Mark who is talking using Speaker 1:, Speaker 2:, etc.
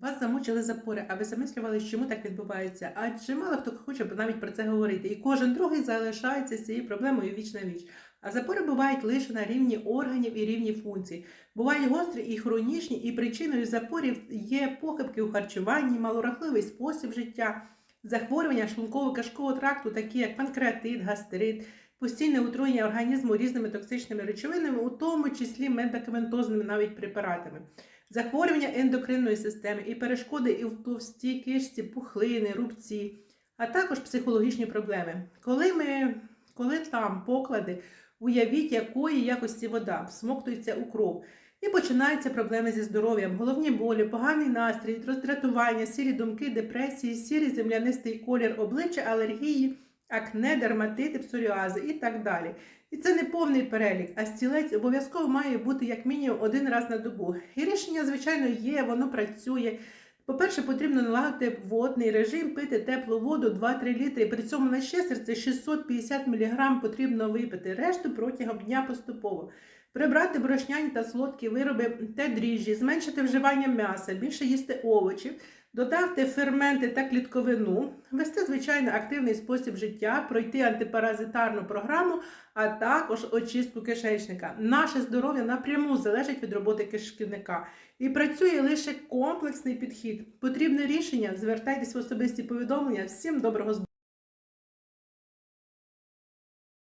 Speaker 1: Вас замучили запори, а ви замислювали, чому так відбувається? Адже мало хто хоче навіть про це говорити, і кожен другий залишається з цією проблемою віч на віч. А запори бувають лише на рівні органів і рівні функцій. Бувають гострі і хронічні, і причиною запорів є похибки у харчуванні, малорахливий спосіб життя, захворювання шлунково-кишкового тракту, такі як панкреатит, гастрит, постійне отруєння організму різними токсичними речовинами, у тому числі медикаментозними навіть препаратами. Захворювання ендокринної системи і перешкоди і в товстій кишці, пухлини, рубці, а також психологічні проблеми. Коли ми, коли там поклади, уявіть, якої якості вода всмоктується у кров. І починаються проблеми зі здоров'ям, головні болі, поганий настрій, роздратування, сірі думки, депресії, сірий землянистий колір обличчя, алергії, акне, дерматити, псоріази і так далі. І це не повний перелік, а стілець обов'язково має бути як мінімум один раз на добу. І рішення, звичайно, є, воно працює. По-перше, потрібно налагодити водний режим, пити теплу воду 2-3 літри. При цьому на ще серце 650 мг потрібно випити. Решту протягом дня поступово. Прибрати борошняні та солодкі вироби та дріжджі, зменшити вживання м'яса, більше їсти овочів, додати ферменти та клітковину, вести звичайно активний спосіб життя, пройти антипаразитарну програму, а також очистку кишечника. Наше здоров'я напряму залежить від роботи кишківника. І працює лише комплексний підхід. Потрібне рішення. Звертайтесь в особисті повідомлення. Всім доброго здоров'я!